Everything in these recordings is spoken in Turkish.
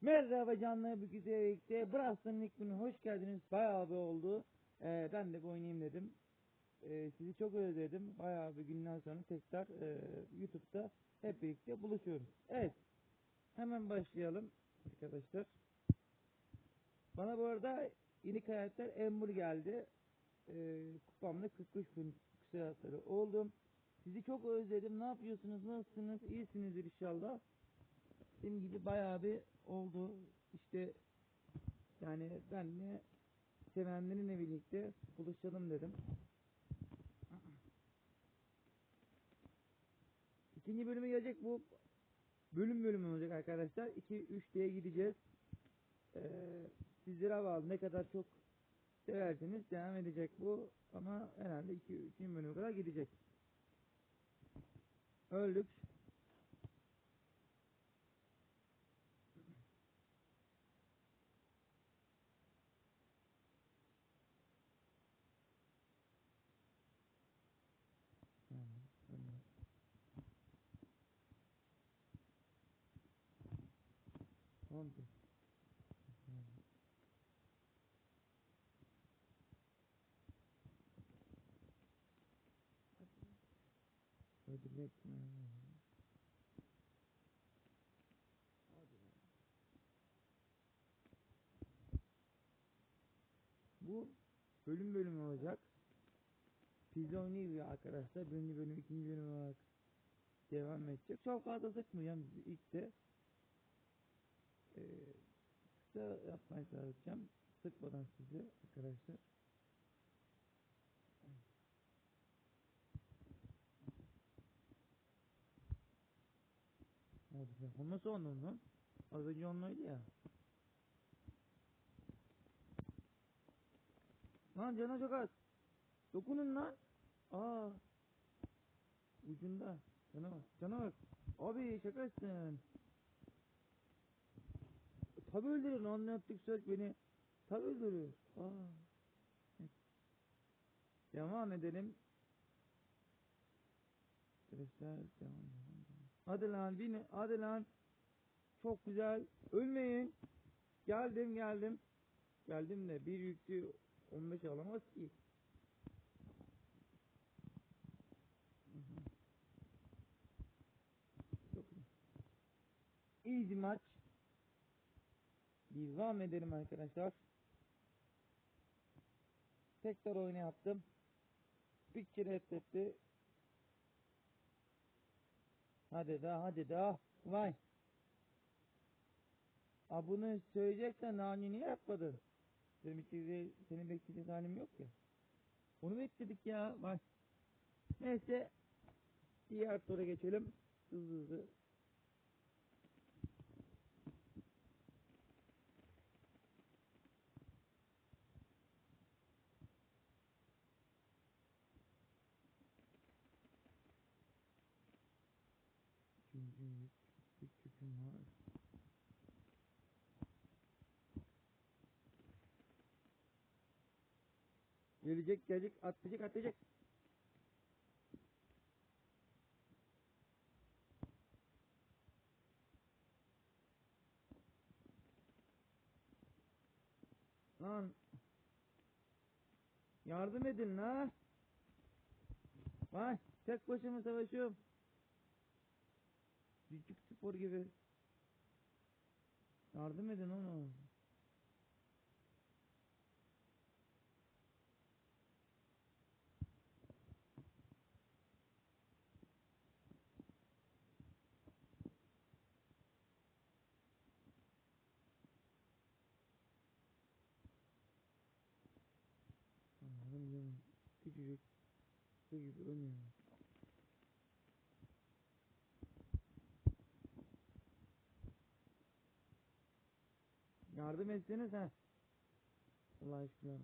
Merhaba canlı bir birlikte. Braston'un ilk günü hoş geldiniz. Bayağı bir oldu. Ee, ben de bir oynayayım dedim. Ee, sizi çok özledim. Bayağı bir günden sonra tekrar e, YouTube'da hep birlikte buluşuyoruz. Evet. Hemen başlayalım arkadaşlar. Bana bu arada yeni karakter Ember geldi. Ee, kupamda 43 bin küsuratları oldum. Sizi çok özledim. Ne yapıyorsunuz? Nasılsınız? İyisinizdir inşallah. Dediğim gibi bayağı bir oldu. İşte yani benle sevenlerinle birlikte buluşalım dedim. İkinci bölüme gelecek bu bölüm bölüm olacak arkadaşlar. 2-3 diye gideceğiz. Ee, sizlere bağlı ne kadar çok severseniz devam edecek bu. Ama herhalde 2-3 bölüme kadar gidecek. Öldük. Oldu. Ödülmek mi? Bu bölüm bölüm olacak. Pizza oynuyor arkadaşlar. Birinci bölüm, ikinci bölüm olarak devam edecek. Çok fazla sıkmayacağım ilk de. Ee, kısa yapmaya çalışacağım. Sıkmadan sizi arkadaşlar. O nasıl onun lan? Az önce onunlaydı ya. Lan canı çok az. Dokunun lan. Aa. Ucunda. Cana bak. Cana bak. Abi şakasın. Tabi öldürür ne söz beni. Tabi öldürür. Aa. Devam edelim. Arkadaşlar devam devam. Hadi bin. Hadi. Çok güzel. Ölmeyin. Geldim geldim. Geldim de bir yüklü 15 alamaz ki. Hı Devam edelim arkadaşlar. Tekrar oyunu yaptım. Bir kere reddetti. Hadi daha hadi daha. Vay. Aa, bunu söyleyeceksen nani niye yapmadın? Benim içinde seni bekleyecek halim yok ya. Onu bekledik ya. Vay. Neyse. Diğer tura geçelim. Hızlı hızlı. Gelecek gelecek atlayacak atlayacak. Lan. Yardım edin la. Vay tek başıma savaşıyorum. Küçük spor gibi. Yardım edin onu. Allah'ım canım. Küçücük. Gibi ölmüyor. Yardım etseniz ha. Allah aşkına.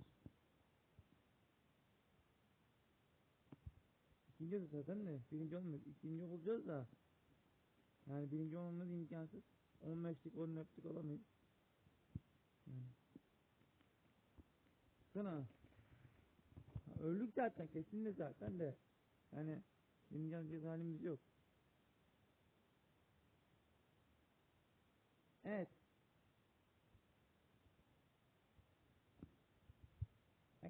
İkinci zaten de. Birinci olmuyor. İkinci olacağız da. Yani birinci olmamız imkansız. 15'lik 14'lik olamayız. Yani. Sana. Öldük zaten kesin de zaten de. Yani birinci olacak halimiz yok. Evet.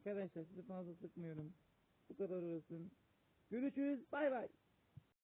Arkadaşlar sizi fazla sıkmıyorum. Bu kadar olsun. Görüşürüz. Bay bay.